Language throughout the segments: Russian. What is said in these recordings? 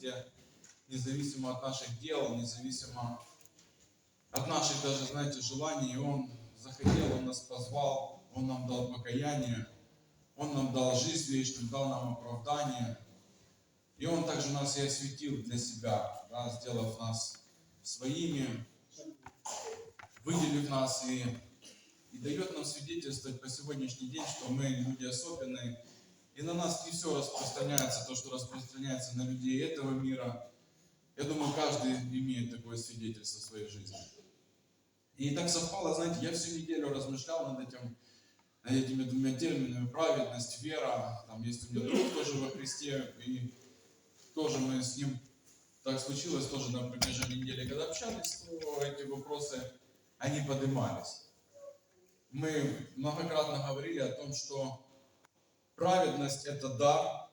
Христе, независимо от наших дел, независимо от наших даже, знаете, желаний. Он захотел, Он нас позвал, Он нам дал покаяние, Он нам дал жизнь вечную, дал нам оправдание. И Он также нас и осветил для себя, да, сделав нас своими, выделив нас и, и дает нам свидетельствовать по сегодняшний день, что мы люди особенные. И на нас не все распространяется, то, что распространяется на людей этого мира. Я думаю, каждый имеет такое свидетельство в своей жизни. И так совпало, знаете, я всю неделю размышлял над этим, над этими двумя терминами, праведность, вера. Там есть у меня друг тоже во Христе, и тоже мы с ним так случилось, тоже на протяжении недели, когда общались, то эти вопросы, они поднимались. Мы многократно говорили о том, что праведность – это дар,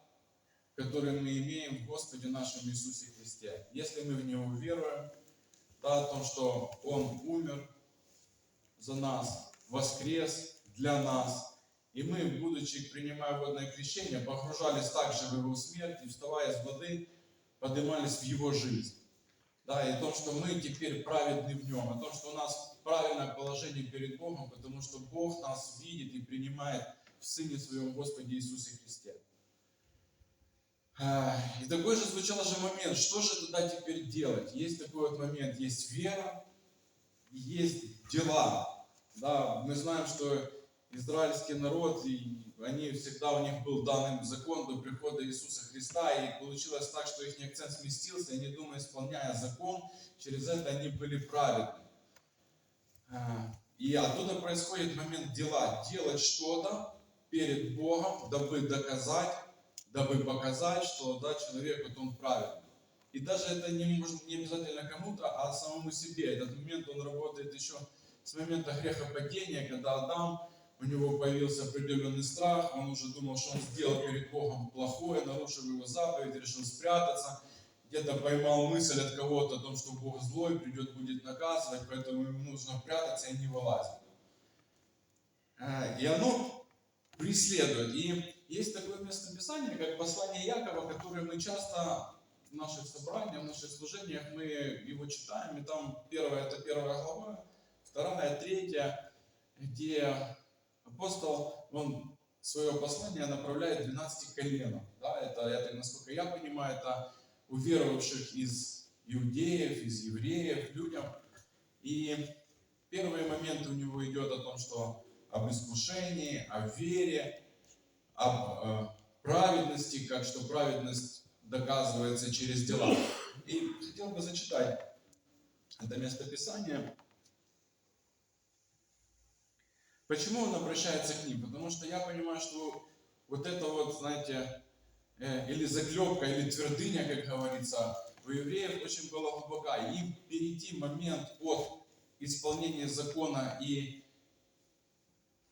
который мы имеем в Господе нашем Иисусе Христе. Если мы в Него веруем, да, о том, что Он умер, за нас, воскрес для нас. И мы, будучи, принимая водное крещение, погружались также в Его смерть и, вставая с воды, поднимались в Его жизнь. Да, и о том, что мы теперь праведны в Нем, о том, что у нас правильное положение перед Богом, потому что Бог нас видит и принимает в Сыне Своем Господе Иисусе Христе. И такой же звучал же момент, что же тогда теперь делать? Есть такой вот момент, есть вера, есть дела. Да, мы знаем, что израильский народ, и они всегда, у них был данный закон до прихода Иисуса Христа, и получилось так, что их акцент сместился, и они, думая, исполняя закон, через это они были праведны. И оттуда происходит момент дела, делать что-то перед Богом, дабы доказать, дабы показать, что да, человек вот он праведный. И даже это не, может, не обязательно кому-то, а самому себе. Этот момент, он работает еще с момента грехопадения, когда Адам, у него появился определенный страх, он уже думал, что он сделал перед Богом плохое, нарушил его заповедь, решил спрятаться, где-то поймал мысль от кого-то о том, что Бог злой, придет, будет наказывать, поэтому ему нужно прятаться и не вылазить. А, и оно преследует. И есть такое местописание, как послание Якова, которое мы часто в наших собраниях, в наших служениях, мы его читаем, и там первое, это первая глава, вторая, третья, где апостол, он свое послание направляет 12 коленам. Да, это, это, насколько я понимаю, это уверовавших из иудеев, из евреев, людям. И первые моменты у него идет о том, что об искушении, о вере, об э, праведности, как что праведность доказывается через дела. И хотел бы зачитать это местописание. Почему он обращается к ним? Потому что я понимаю, что вот это вот, знаете, э, или заклепка, или твердыня, как говорится, у евреев очень была глубока. Им перейти момент от исполнения закона и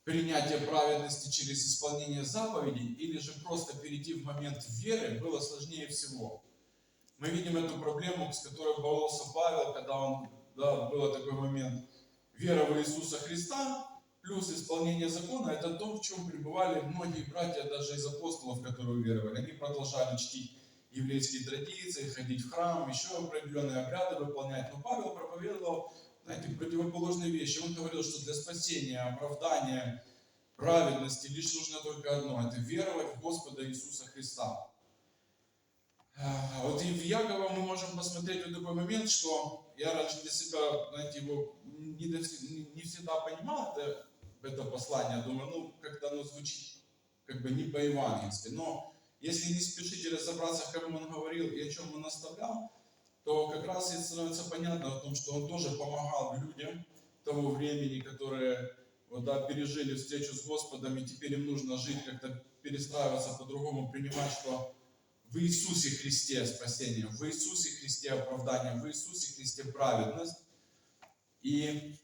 принятия праведности через исполнение заповедей, или же просто перейти в момент веры, было сложнее всего. Мы видим эту проблему, с которой боролся Павел, когда он, да, был такой момент, вера в Иисуса Христа, плюс исполнение закона, это то, в чем пребывали многие братья даже из апостолов, которые уверовали. Они продолжали чтить еврейские традиции, ходить в храм, еще определенные обряды выполнять. Но Павел проповедовал, знаете, противоположные вещи. Он говорил, что для спасения, оправдания, праведности лишь нужно только одно – это веровать в Господа Иисуса Христа. А вот и в Якова мы можем посмотреть вот такой момент, что я раньше для себя, знаете, его не, не всегда понимал, это это послание, думаю, ну, как-то оно звучит как бы не по-евангельски. Но если не спешите разобраться, как он говорил и о чем он наставлял, то как раз и становится понятно о том, что он тоже помогал людям того времени, которые вот, да, пережили встречу с Господом, и теперь им нужно жить, как-то перестраиваться по-другому, принимать, что в Иисусе Христе спасение, в Иисусе Христе оправдание, в Иисусе Христе праведность. И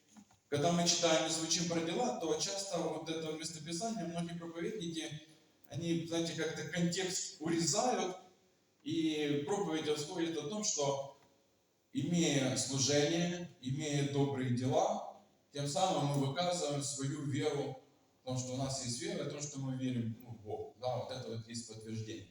когда мы читаем и звучим про дела, то часто вот это местописание, многие проповедники, они, знаете, как-то контекст урезают, и проповедь расходит о том, что имея служение, имея добрые дела, тем самым мы выказываем свою веру в том, что у нас есть вера, в том, что мы верим ну, в Бога. Да, вот это вот есть подтверждение.